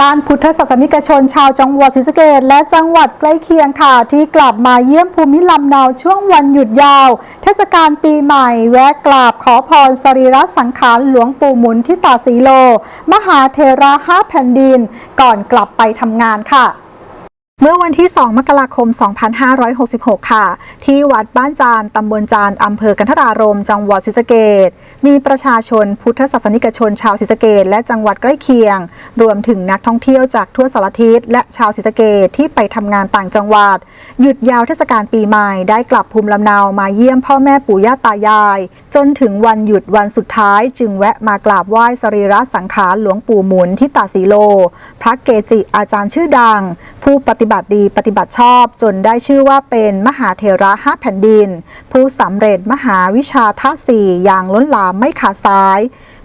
ด้านพุทธศาสนิกชนชาวจังหวัดศรีสะเกดและจังหวัดใกล้เคียงค่ะ ที่กลับมาเยี่ยมภูมิลำเนาช่วงวันหยุดยาว เทศกาลปีใหม่ แวะกราบขอพรสรีระสังขารหลวงปู่หมุนที่ตาสีโล มหาเทระห้าแผ่นดิน ก่อนกลับไปทำงานค่ะ เมื่อวันที่ 2 มกราคม 2566 ค่ะ ที่วัดบ้านจาน ตำบลจาน อำเภอกันทรารม จังหวัดศรีสะเกดมีประชาชนพุทธศาสนิกชนชาวศรีสะเกดและจังหวัดใกล้เคียง รวมถึงนักท่องเที่ยวจากทั่วสารทิศและชาวศรีสะเกดที่ไปทำงานต่างจังหวัด หยุดยาวเทศกาลปีใหม่ได้กลับภูมิลำเนามาเยี่ยมพ่อแม่ปู่ย่าตายาย จนถึงวันหยุดวันสุดท้าย จึงแวะมากราบไหว้สรีระสังขารหลวงปู่หมุนที่ตาสีโล พระเกจิอาจารย์ชื่อดัง ผู้ปฏิิบัติดีปฏิบัติชอบจนได้ชื่อว่าเป็นมหาเทระห้าแผ่นดิน ผู้สำเร็จมหาวิชาท่าสี่อย่างล้นหลามไม่ขาดสาย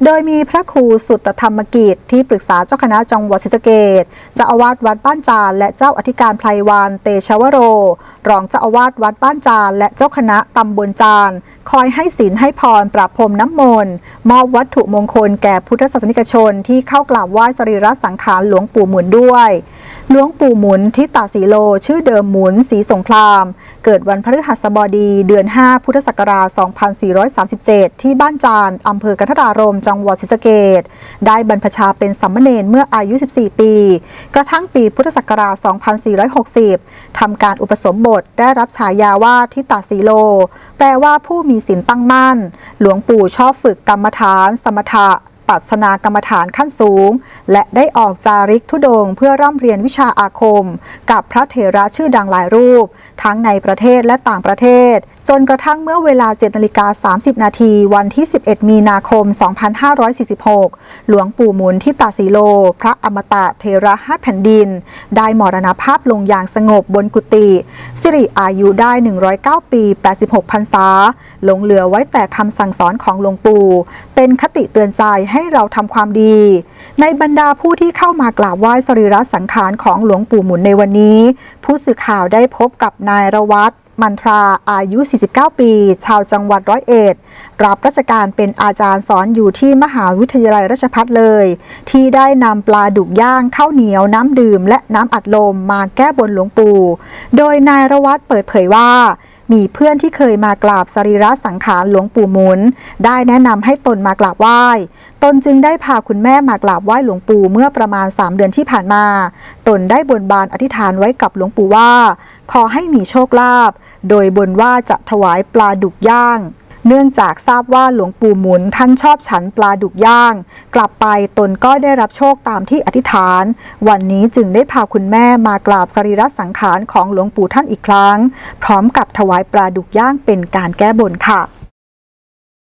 โดยมีพระครูสุตธรรมกิจ ที่ปรึกษาเจ้าคณะจังหวัดศรีสะเกดเจ้าอาวาสวัดบ้านจานและเจ้าอธิการไพรวันเตชวโร รองเจ้าอาวาสวัดบ้านจานและเจ้าคณะตำบลจานคอยให้ศีลให้พร ประพรมน้ำมนต์มอบวัตถุมงคลแก่พุทธศาสนิกชนที่เข้ากราบไหว้สรีระสังขารหลวงปู่หมุนด้วย หลวงปู่หมุนที่ตาสีโล ชื่อเดิมหมุนสีสงคราม เกิดวันพฤหัสบดีเดือน 5 พุทธศักราช 2437 ที่บ้านจานอำเภอกันทรารมจังหวัดศรีสะเกษได้บรรพชาเป็นสัมมเนรเมื่ออายุ 14 ปี กระทั่งปีพุทธศักราช 2460ทำการอุปสมบทได้รับฉายาว่าทิตาสีโล แปลว่าผู้มีศีลตั้งมั่น หลวงปู่ชอบฝึกกรรมฐาน สมถะ ปัสนากรรมฐานขั้นสูง และได้ออกจาริกธุดงเพื่อร่ำเรียนวิชาอาคม กับพระเถระชื่อดังหลายรูป ทั้งในประเทศและต่างประเทศ จนกระทั่งเมื่อเวลา7นาฬิกา30 นาทีวันที่ 11 มีนาคม 2546 หลวงปู่หมุนที่ตาสีโล พระอมตะเทระห้าแผ่นดิน ได้มรณภาพลงอย่างสงบบนกุฏิสิริอายุได้ 109 ปี 86พรรษาหลงเหลือไว้แต่คำสั่งสอนของหลวงปู่ เป็นคติเตือนใจให้เราทำความดี ในบรรดาผู้ที่เข้ามากราบไหว้สรีระสังขารของหลวงปู่หมุนในวันนี้ ผู้สื่อข่าวได้พบกับนายรวัตรมันทราอายุ 49 ปี ชาวจังหวัดร้อยเอ็ด รับราชการเป็นอาจารย์สอนอยู่ที่มหาวิทยาลัยราชภัฏเลย ที่ได้นำปลาดุกย่างข้าวเหนียวน้ำดื่ม และน้ำอัดลมมาแก้บนหลวงปู่ โดยนายรวัตรเปิดเผยว่า มีเพื่อนที่เคยมากราบสรีระสังขารหลวงปู่หมุน ได้แนะนำให้ตนมากราบไหว้ ตนจึงได้พาคุณแม่มากราบไหว้หลวงปู่เมื่อประมาณ 3 เดือนที่ผ่านมา ตนได้บนบานอธิษฐานไว้กับหลวงปู่ว่า ขอให้มีโชคลาภ โดยบนว่าจะถวายปลาดุกย่าง เนื่องจากทราบว่าหลวงปู่หมุนท่านชอบฉันปลาดุกย่าง กลับไปตนก็ได้รับโชคตามที่อธิษฐาน วันนี้จึงได้พาคุณแม่มากราบสรีระสังขารของหลวงปู่ท่านอีกครั้ง พร้อมกับถวายปลาดุกย่างเป็นการแก้บนค่ะ